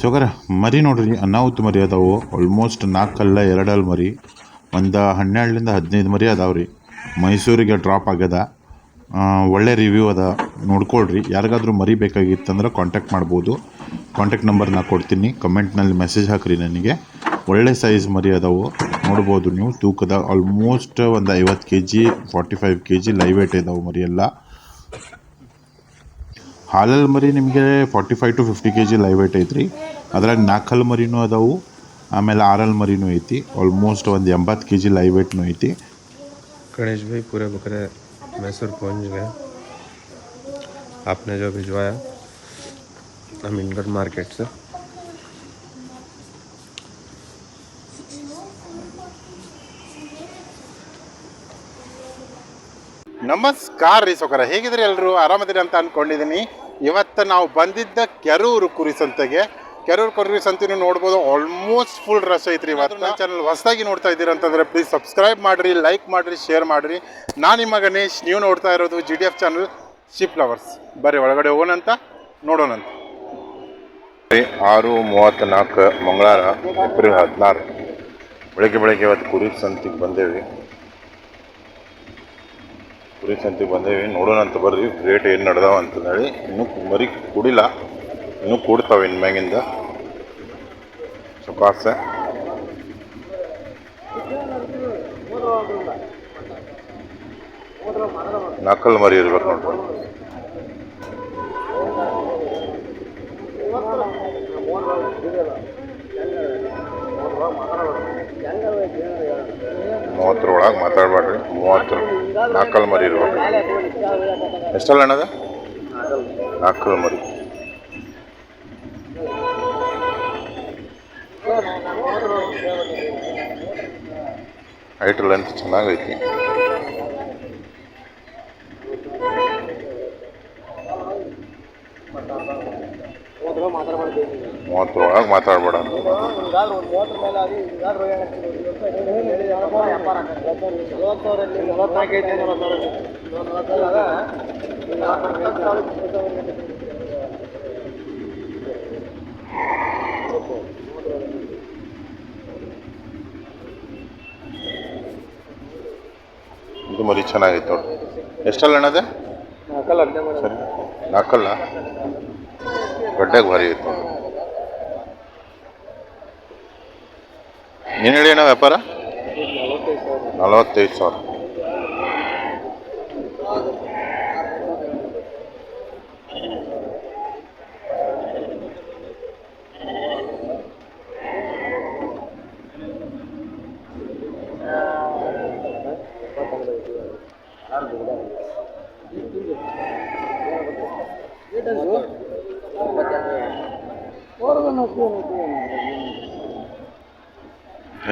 ಸೊಗರ ಮರಿ ನೋಡ್ರಿ, ಅನಾಹುತ ಮರಿ ಅದಾವು. ಆಲ್ಮೋಸ್ಟ್ ನಾಲ್ಕಲ್ಲ ಎರಡಲ್ಲಿ ಮರಿ. ಒಂದು ಹನ್ನೆರಡರಿಂದ ಹದಿನೈದು ಮರಿ ಅದಾವೆ ರೀ. ಮೈಸೂರಿಗೆ ಡ್ರಾಪ್ ಆಗ್ಯದ. ಒಳ್ಳೆ ರಿವ್ಯೂ ಅದ. ನೋಡ್ಕೊಳ್ರಿ, ಯಾರಿಗಾದ್ರೂ ಮರಿ ಬೇಕಾಗಿತ್ತಂದ್ರೆ ಕಾಂಟ್ಯಾಕ್ಟ್ ಮಾಡ್ಬೋದು. ಕಾಂಟ್ಯಾಕ್ಟ್ ನಂಬರ್ ನಾ ಕೊಡ್ತೀನಿ. ಕಮೆಂಟ್ನಲ್ಲಿ ಮೆಸೇಜ್ ಹಾಕ್ರಿ ನನಗೆ. ಒಳ್ಳೆ ಸೈಜ್ ಮರಿ ಅದಾವು. ನೋಡ್ಬೋದು ನೀವು. ತೂಕದ ಆಲ್ಮೋಸ್ಟ್ ಒಂದು ಐವತ್ತು K G forty five K G live weight ಇದಾವೆ ಮರಿ ಎಲ್ಲ. ಹಾಲಲ್ಲಿ ಮರಿ ನಿಮಗೆ forty five to fifty K G live weight ಐತ್ರಿ ಅದ್ರಾಗ ನಾಲ್ಕಲ್ಲಿ ಮರಿನೂ ಅದಾವು ಆಮೇಲೆ ಆರಲ್ಲಿ ಮರಿನೂ ಐತಿ ಆಲ್ಮೋಸ್ಟ್ ಒಂದು ಎಂಬತ್ತು ಕೆ ಜಿ ಲೈವ್ ವೇಟ್ನೂ ಐತಿ गणेश भाई पूरे बकरे मैसूर पहुंच गए आपने जो भिजवाया अमीनगढ़ मार्केट से ನಮಸ್ಕಾರ ರೀ ಸೊಕರ ಹೇಗಿದ್ರಿ ಎಲ್ಲರೂ ಆರಾಮದಿರಿ ಅಂತ ಅನ್ಕೊಂಡಿದ್ದೀನಿ ಇವತ್ತು ನಾವು ಬಂದಿದ್ದ ಕೆರೂರು ಕುರಿ ಸಂತೆಗೆ ಕೆರೂರು ಕುರಿ ಸಂತೆನೂ ನೋಡ್ಬೋದು ಆಲ್ಮೋಸ್ಟ್ ಫುಲ್ ರಶ್ ಐತ್ರಿ ಇವತ್ತು. ನನ್ನ ಚಾನಲ್ ಹೊಸದಾಗಿ ನೋಡ್ತಾ ಇದ್ದೀರಾ ಅಂತಂದ್ರೆ ಪ್ಲೀಸ್ ಸಬ್ಸ್ಕ್ರೈಬ್ ಮಾಡಿರಿ ಲೈಕ್ ಮಾಡಿರಿ ಶೇರ್ ಮಾಡಿರಿ. ನಾನು ನಿಮ್ಮ ಗಣೇಶ್ ನೀವು ನೋಡ್ತಾ ಇರೋದು G D F channel sheep lovers ಬರ್ರಿ ಒಳಗಡೆ ಹೋಗೋಣಂತ ನೋಡೋಣಂತ ಆರು ಮೂವತ್ತ್ನಾಲ್ಕು ಮಂಗಳವಾರ ಏಪ್ರಿಲ್ ಹದಿನಾರು. ಬೆಳಗ್ಗೆ ಬೆಳಗ್ಗೆ ಇವತ್ತು ಕುರಿ ಸಂತಿಗೆ ಬಂದೇವಿ. ಕುರಿ ಸಂತಿಗೆ ಬಂದೇವಿ, ನೋಡೋಣ ಅಂತ ಬರ್ರಿ ರೇಟ್ ಏನು ನಡೆದಾವ ಅಂತಂದೇಳಿ, ಇನ್ನೂ ಮರಿ ಕುಡಿಲ್ಲ. ಇನ್ನೂ ಕೂಡ್ತಾವೆ ಇನ್ನು ಮ್ಯಾಗಿಂದ. ಸುಖಾಸ ನಕಲ್ ಮರಿ ಇರ್ಬೇಕು ನೋಡ್ರಿ. ಮೂವತ್ತರೊಳಗೆ ಮಾತಾಡ್ಬೇಡ್ರಿ. ಮೂವತ್ತರ. ನಾಲ್ಕಲ್ ಮರಿ ಇರ್ಬೇಕು ಎಷ್ಟಲ್ಲ ಅಣ್ಣದ ನಾಲ್ಕಲ್ ಮರಿ ಹೈಟ್ ಲೆಂತ್ ಚೆನ್ನಾಗೈತಿ ಮೂವತ್ತರೊಳಗೆ ಮಾತಾಡ್ಬೇಡ. ಇದು ಮರಿ ಚೆನ್ನಾಗಿತ್ತು ನೋಡಿ. ಎಷ್ಟಲ್ಲ ಅಣ್ಣದೇ? ಸರಿ. ನಾಲ್ಕಲ್ಲ? ಗಡ್ಡೆಗೆ ಭಾರಿ ಇತ್ತು. ಏನು ಹೇಳಿ ಅಣ್ಣ ವ್ಯಾಪಾರ ನಲವತ್ತೈದು ಸಾವಿರ.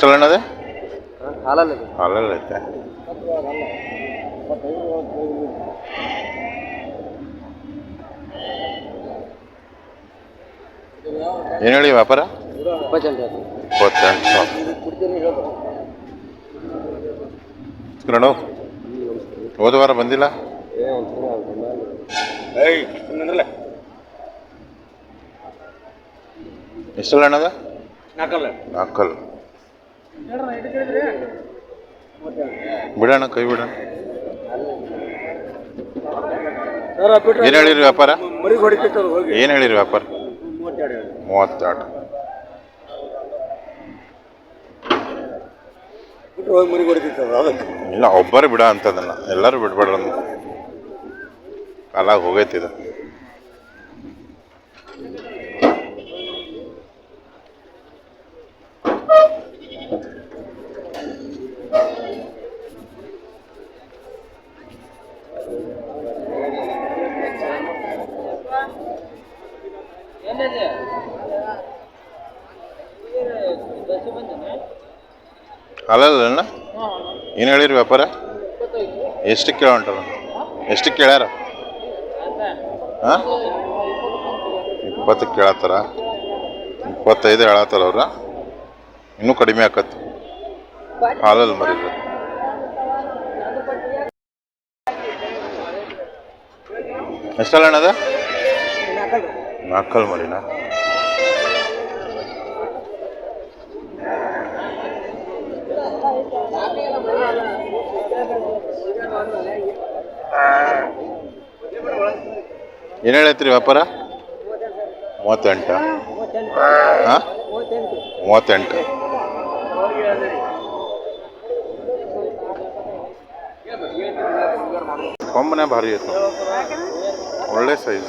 ಎಷ್ಟಲ್ಲ ಅಣ್ಣದೆ ಹಾಲಲ್ಲಿ ಹಾಲಲ್ಲಿ ಐತೆ. ಏನು ಹೇಳಿ ವ್ಯಾಪಾರ? ಇಪ್ಪತ್ತೆಂಟು ಹೋದ ವಾರ ಬಂದಿಲ್ಲ? ಎಷ್ಟಲ್ಲ ಅಣ್ಣದ ನಾಲ್ಕಲ್ಲ. ನಾಲ್ಕಲ್ಲ. ಬಿಡೋಣ ಕೈ ಬಿಡೋಣ ಏನು ಹೇಳಿರಿ ವ್ಯಾಪಾರ? ಏನು ಹೇಳಿರಿ ವ್ಯಾಪಾರ? ಮೂವತ್ತೆರಡು ಇಲ್ಲ ಒಬ್ಬರು ಬಿಡ ಅಂತದನ್ನ. ಎಲ್ಲರೂ ಬಿಡ್ಬೇಡ್ರ ಕಾಲಾಗ ಹೋಗೈತಿ ಅಲ್ಲಲ್ಲ ಏನು ಹೇಳಿರಿ ವ್ಯಾಪಾರ? ಎಷ್ಟು ಕೇಳ ಎಷ್ಟಕ್ಕೆ ಕೇಳ್ಯಾರ? ಹಾಂ? ಇಪ್ಪತ್ತಕ್ಕೆ ಕೇಳತ್ತಾರ? ಇಪ್ಪತ್ತೈದು ಹೇಳತ್ತಾರ ಅವ್ರ? ಇನ್ನೂ ಕಡಿಮೆ ಆಕತ್ತು ಹಾಲಲ್ಲಿ ಮರಿದ್ರು ಎಷ್ಟಲ್ಲ ಅಣ್ಣದ ನಾಲ್ಕಲ್ ಮರಿನಾ? ಏನು ಹೇಳತ್ರಿ ವ್ಯಾಪಾರ? ಮೂವತ್ತೆಂಟು. ಹಾಂ? ಮೂವತ್ತೆಂಟು. ಕೊಂಬನೆ ಭಾರಿ ಇತ್ತು. ಒಳ್ಳೆ ಸೈಜ್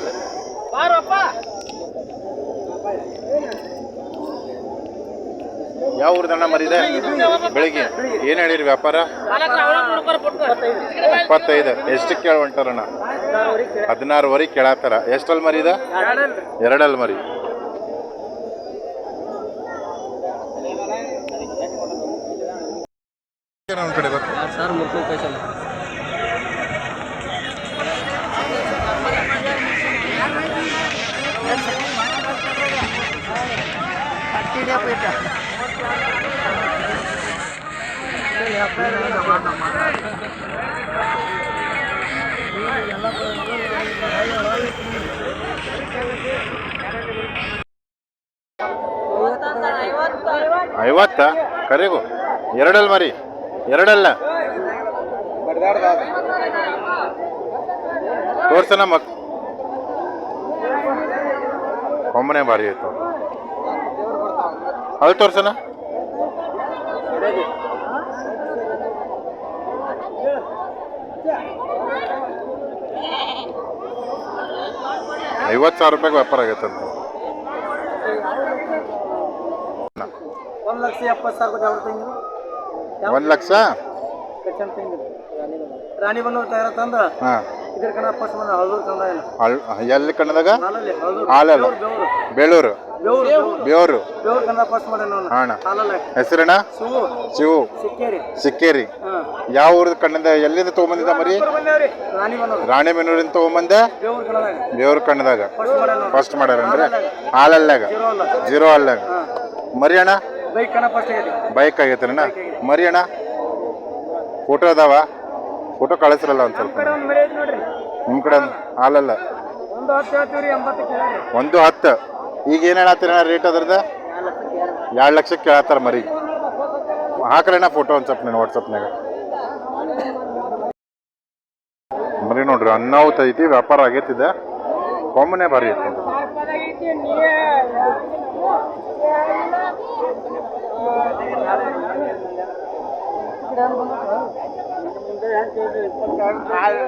ಯಾವ ಊರ್ದಣ್ಣ ಮರಿದೆ? ಬೆಳಿಗ್ಗೆ. ಏನು ಹೇಳಿರಿ ವ್ಯಾಪಾರ? ಇಪ್ಪತ್ತೈದು. ಎಷ್ಟು ಕೇಳ ಹೊಂಟಾರಣ್ಣ ಹದಿನಾರುವರೆ ಕೇಳತ್ತಾರ. ಎಷ್ಟಲ್ಲಿ ಮರಿದ? ಎರಡಲ್ಲಿ ಮರಿ. ಕಡೆ ಬರ್ತೀನಿ. ಐವತ್ತ? ಕರಿಗು. ಎರಡಲ್ಲ ಮರಿ. ಎರಡಲ್ಲ. ತೋರ್ಸನ ಮಕ್ ಕೊಂಬನೆ ಭಾರಿ ಆಯ್ತು ಅದು ತೋರ್ಸನ ಐವತ್ತು ಸಾವಿರ ರೂಪಾಯಿಗೆ ವ್ಯಾಪಾರ ಆಗೈತೆ ಅಂತ. ಒಂದು ಲಕ್ಷ ಎಪ್ಪತ್ತು ಸಾವಿರ ಕೊಟ್ಟು ಅವ್ರು ತಂಗಿರು ಒಂದು ಲಕ್ಷ? ಕಚ್ಚನ್ ರಾಣಿ ಬಂದವ್ರು ತಯಾರ ತಂದ? ಹಾಂ. ಇದ್ರ ಕಣ ಬಂದ ಹಳದೂರು ಎಲ್ಲಿ ಕಣ್ಣದಾಗ? ಹಾಲಲ್ಲ ಬೇಳೂರು ಬೆವರು. ಹಾಲಲ್ಲ ಹೆಸರಣ್ಣ ಶಿವು. ಸಿಕ್ಕೇರಿ ಸಿಕ್ಕೇರಿ ಹಾಂ. ಯಾವ ಊರದ ಕಣ್ಣದ ಎಲ್ಲಿಂದ ತೊಗೊಂಬಂದಿದ್ದ ಮರಿ? ದೇವ್ರ ರಾಣೆಬೆನ್ನೂರಿಂದ ತೊಗೊಂಬಂದ? ಬೇವ್ರ ಕಣ್ಣದಾಗ. ಫಸ್ಟ್ ಮಾಡ್ಯಾರನ್ರಿ ಹಾಲಲ್ಲಾಗ. ಜೀರೋ ಅಲ್ಲ. ಅಲ್ಲಾಗ. ಮರಿ ಅಣ್ಣ? ಬೈಕ್ ಆಗೈತಣ್ಣ ಮರಿ ಅಣ್ಣ? ಫೋಟೋ ಅದಾವ? ಫೋಟೋ ಕಳಿಸ್ರಲ್ಲ ಒಂದು ಸ್ವಲ್ಪ. ನಿಮ್ಮ ಕಡೆ ಒಂದು ಹಾಲಲ್ಲ. ಒಂದು ಹತ್ತು. ಈಗ ಏನು ಹೇಳತ್ತೀರ ರೇಟ್ ಅದ್ರದ್ದು? ಎರಡು ಲಕ್ಷಕ್ಕೆ ಕೇಳತ್ತಾರ ಮರಿ. ಹಾಕ್ರಣ್ಣ ಫೋಟೋ ಒಂದು ಸ್ವಲ್ಪ ನಾನು ವಾಟ್ಸಪ್ನಾಗ ಮರಿ ನೋಡ್ರಿ ಅನ್ನಾವತ್ ಐತಿ ವ್ಯಾಪಾರ ಆಗೈತಿದೆ. ಕೊಮ್ಮನೆ ಬಾರಿ ಐತಿ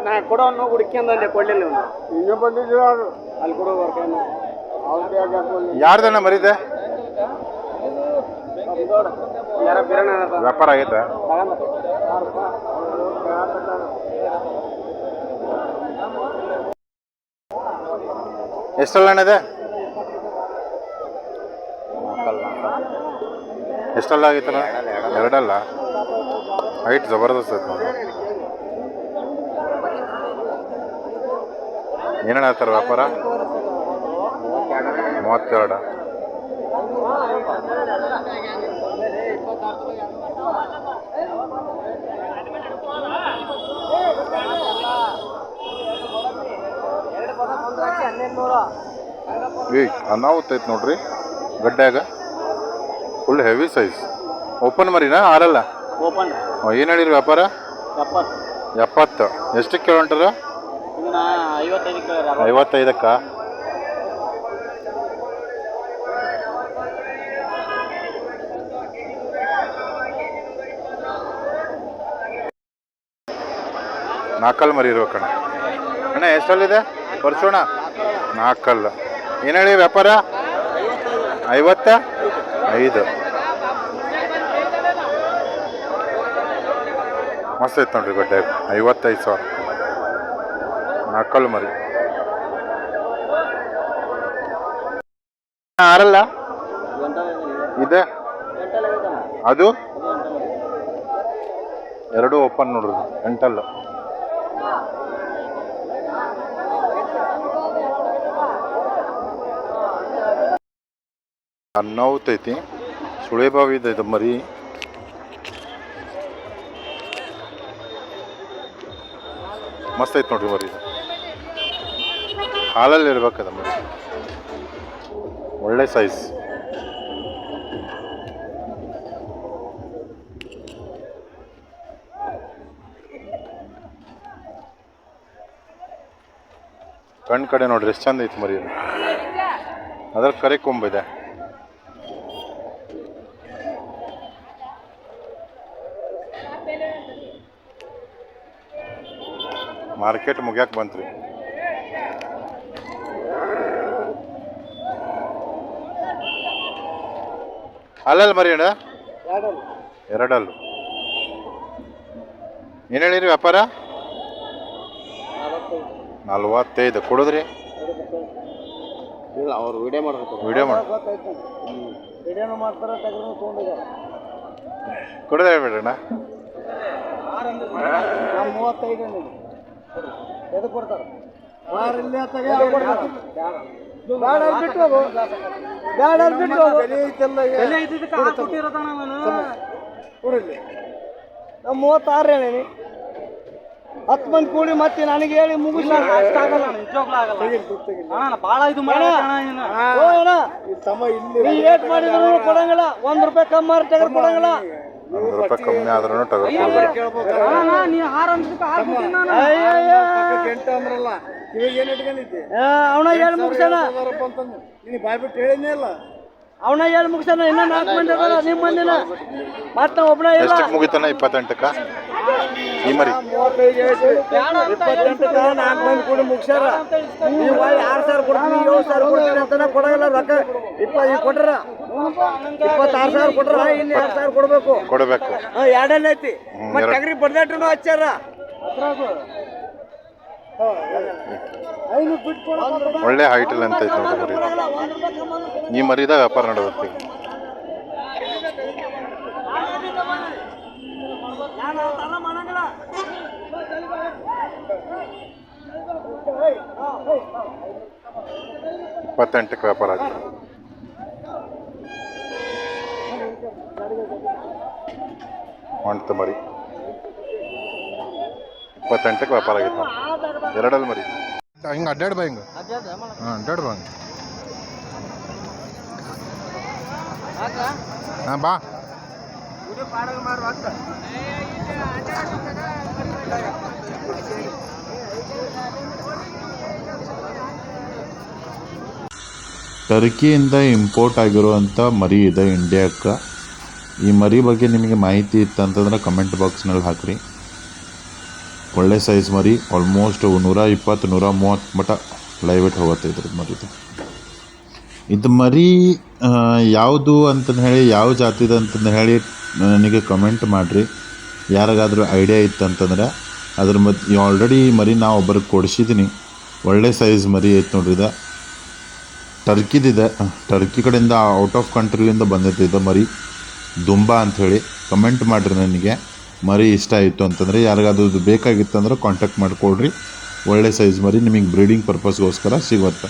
ನಾ ಕೊಡೋ ಅನ್ನೋ ಹುಡುಕ್ಯಂದೆ ಕೊಡ್ಲಿಲ್ಲ ಇನ್ನೂ ಬಂದಿದ್ರು ಅಲ್ಲಿ ಕೊಡೋ ವರ್ಕನ್ನು ಯಾರ್ದಣ್ಣ ಮರಿದೆ ವ್ಯಾಪಾರ ಆಗೈತೆ. ಎಷ್ಟಲ್ಲ ಇದೆ? ಎಷ್ಟಲ್ಲ ಆಗಿತ್ತಲ್ಲ ಎರಡಲ್ಲ. ಹೈಟ್ ಜಬರ್ದಸ್ತ್ ಐತೆ ಏನೇನು ವ್ಯಾಪಾರ? ಮೂವತ್ತೆರಡು. ಏಯ್ ಅನಾಹುತ ಐತೆ ನೋಡ್ರಿ. ಗಡ್ಡ್ಯಾಗ ಫುಲ್ ಹೆವಿ ಸೈಜ್ ಓಪನ್ ಮರಿನಾ? ಆರಲ್ಲ? ಓಪನ್ ಏನು ಹೇಳಿರಿ ವ್ಯಾಪಾರ? ಎಪ್ಪತ್ತು. ಎಷ್ಟಕ್ಕೆ ಕೇಳೊಂಟಾರ ಐವತ್ತೈದಕ್ಕ? ನಾಲ್ಕಲ್ ಮರಿ ಕಣ. ಅಣ್ಣ, ಎಷ್ಟಲ್ಲಿದೆ? ಬರ್ಸೋಣ ನಾಲ್ಕಲ್ಲು ಏನು ಹೇಳಿ ವ್ಯಾಪಾರ? ಐವತ್ತ? ಐದು. ಮಸ್ತ್ ಐತೆ ನೋಡ್ರಿ ಗಡ್ಡೆ. ಐವತ್ತೈದು ಸಾವಿರ. ನಾಲ್ಕಲ್ಲು ಮರಿ ಆರಲ್ಲ? ಇದೆ. ಅದು? ಎರಡು ಓಪನ್ ನೋಡ್ರಿ, ಎಂಟಲ್ಲ. ನೋವ್ತೈತಿ ಸುಳೆ ಬಾವಿ ಇದೆ ಇದು ಮರಿ. ಮಸ್ತ್ ಐತೆ ನೋಡ್ರಿ ಮರಿ ಹಾಲಲ್ಲಿ ಇರ್ಬೇಕದ ಮರಿ. ಒಳ್ಳೆ ಸೈಜ್ ಕಣ್ ಕಡೆ ನೋಡ್ರಿ, ಎಷ್ಟು ಚಂದ ಐತಿ ಮರಿ ಅದ್ರ ಕರೆ ಕೊಂಬಿದೆ ಮಾರ್ಕೆಟ್ ಮುಗ್ಯಾಕ್ ಬಂತ್ರಿ. ಅಲ್ಲಲ್ಲ ಮರಿ ಅಣ್ಣ? ಎರಡಲ್ಲ. ಎರಡಲ್ಲು ಏನು ಹೇಳಿರಿ ವ್ಯಾಪಾರ? ನಲವತ್ತೈದು. ಕೊಡುದ್ರಿ? ಇಲ್ಲ ಅವ್ರು ವಿಡಿಯೋ ಮಾಡ್ಬೇಕು ವಿಡಿಯೋ ಮಾಡಿ ವಿಡಿಯೋನು ಮಾಡ್ತಾರೆ ತೆಗೆದು ತೊಗೊಂಡಿದ್ದಾರೆ. ಕೊಡೋದು ಹೇಳ್ಬೇಡ್ರಣ್ಣ ನಾವು ಮೂವತ್ತೈದು ಎದಕ್ಕೆ ಕೊಡ್ತಾರೆ? ಬೇಡ ಬಿಟ್ಟು ಹೋಗು. ಬೇಡ ಅಲ್ಲಿ ಬಿಟ್ಟು ಹೋಗು. ಕೊಡಿಲ್ಲಿ ನಾವು ಮೂವತ್ತಾರು ಹೇಳೀನಿ. ಹತ್ತು ಮಂದಿ ಕೂಡಿ ಮತ್ತೆ ನನಗೆ ಹೇಳಿ ಮುಗಿಸ್. ಭಾಳ ಇದು ನೀ ಏಟ್ ಮಾಡಿದ್ರು ಕೊಡಂಗಿಲ್ಲ. ಒಂದ್ ರೂಪಾಯಿ ಕಮ್ಮಿ ಮಾಡಿ ತೆಗೆದು ಕೊಡಂಗಿಲ್ಲ. ಒಂದು ರೂಪಾಯಿ ಕಮ್ಮಿ ಆದ್ರೂ ತಗೋಬೋದು ನೀ ಹಾರ ಅನ್ಸಕ್ಕೆ ಹಾರ ಕೊಡ್ತೀನಿ ನಾನು. ಅವನ ಹೇಳಿ ಮುಗಿಸೋಣ. ಅವನ ಏನು ಮುಗಿಸೋಣ ಇನ್ನೂ ನಾಲ್ಕು ಮಂದಿ ಅದಲ್ಲ ನಿಮ್ಮ ಮಂದಿನ. ಮತ್ತೆ ಒಬ್ಬನ ಇಲ್ಲ. ಎಷ್ಟಕ್ಕೆ ಮುಗಿತಾನ ಇಪ್ಪತ್ತೆಂಟಕ್ಕ? ಈ ಮರಿ. ಇಪ್ಪತ್ತೆಂಟಕ್ಕ ನಾಲ್ಕು ಮಂದಿ ಕೂಡ ಮುಗಿಸ್ಯಾರ. ನೀವು ಆರು ಸಾವಿರ ಕೊಡ್ತೀನಿ ಏಳು ಸಾವಿರ ಕೊಡ್ತೀನಿ ಅಂತ ಕೊಡಂಗಿಲ್ಲ ರೊಕ್ಕ. ಇಪ್ಪ ಈಗ ಕೊಟ್ರ? ಇಪ್ಪತ್ತಾರು ಸಾವಿರ ಕೊಟ್ರ? ಇನ್ನು ಎರಡು ಸಾವಿರ ಕೊಡ್ಬೇಕು. ಕೊಡಬೇಕು. ಹಾ ಎರಡನೇ ಐತಿ. ಮತ್ತೆ. ಟಗರಿ ಬಡ್ದಾಟ್ರು ಹಚ್ಚಾರ ಒಳ್ಳೆ ಹೈಟಲ್ ಅಂತ ಐತೆ ನೋಡಿ ವ್ಯಾಪಾರ ನಡೆದತ್ತೆ ಇಪ್ಪತ್ತೆಂಟಕ್ಕೆ ವ್ಯಾಪಾರ ಆಗಿದೆ. ಹೊಂಟು ಮರಿ. ಇಪ್ಪತ್ತೆಂಟಕ್ಕೆ ವ್ಯಾಪಾರ ಆಗಿತ್ತು ನಾವು ಎರಡಲ್ಲಿ ಮರಿ. ಹಿಂಗೆ ಅಡ್ಡಾಡ್ ಬಾ ಹಿಂಗೆ. ಹಾಂ ಅಡ್ಡಾಡ್ ಬಾ ಹಂಗೆ. ಹಾಂ ಬಾ. ಟರ್ಕಿಯಿಂದ ಇಂಪೋರ್ಟ್ ಆಗಿರುವಂಥ ಮರಿ ಇದೆ ಇಂಡಿಯಾಕ್ಕೆ. ಈ ಮರಿ ಬಗ್ಗೆ ನಿಮಗೆ ಮಾಹಿತಿ ಇತ್ತಂತಂದ್ರೆ ಕಮೆಂಟ್ ಬಾಕ್ಸ್ನಲ್ಲಿ ಹಾಕಿರಿ. ಒಳ್ಳೆ ಸೈಜ್ ಮರಿ ಆಲ್ಮೋಸ್ಟ್ ನೂರ ಇಪ್ಪತ್ತು ನೂರ ಮೂವತ್ತು ಮಟ ಲೈವ್ ಇಟ್ ಹೋಗುತ್ತೆ ಇದ್ರದ್ದು ಮರಿದು. ಇದು ಮರಿ ಯಾವುದು ಅಂತಂದು ಹೇಳಿ, ಯಾವ ಜಾತಿದು ಅಂತಂದು ಹೇಳಿ ನನಗೆ ಕಮೆಂಟ್ ಮಾಡಿರಿ. ಯಾರಿಗಾದ್ರೂ ಐಡಿಯಾ ಇತ್ತಂತಂದ್ರೆ ಅದ್ರ ಮಧ್ಯೆ ಆಲ್ರೆಡಿ ಮರಿ ನಾವು ಒಬ್ಬರಿಗೆ ಕೊಡಿಸಿದ್ದೀನಿ ಒಳ್ಳೆ ಸೈಜ್ ಮರಿ ಐತೆ ನೋಡ್ರಿ ಇದು. ಟರ್ಕಿದಿದೆ ಟರ್ಕಿ ಕಡೆಯಿಂದ ಔಟ್ ಆಫ್ ಕಂಟ್ರಿಲಿಂದ ಬಂದೈತೆ ಇದು ಮರಿ. ದುಂಬಾ ಅಂಥೇಳಿ ಕಮೆಂಟ್ ಮಾಡಿರಿ ನನಗೆ. ಮರಿ ಇಷ್ಟ ಆಯಿತು ಅಂತಂದರೆ ಯಾರಿಗಾದ್ರೂ ಇದು ಬೇಕಾಗಿತ್ತಂದ್ರೆ ಕಾಂಟ್ಯಾಕ್ಟ್ ಮಾಡಿಕೊಳ್ರಿ. ಒಳ್ಳೆ ಸೈಜ್ ಮರಿ ನಿಮಗೆ ಬ್ರೀಡಿಂಗ್ ಪರ್ಪಸ್ಗೋಸ್ಕರ ಸಿಗುತ್ತೆ.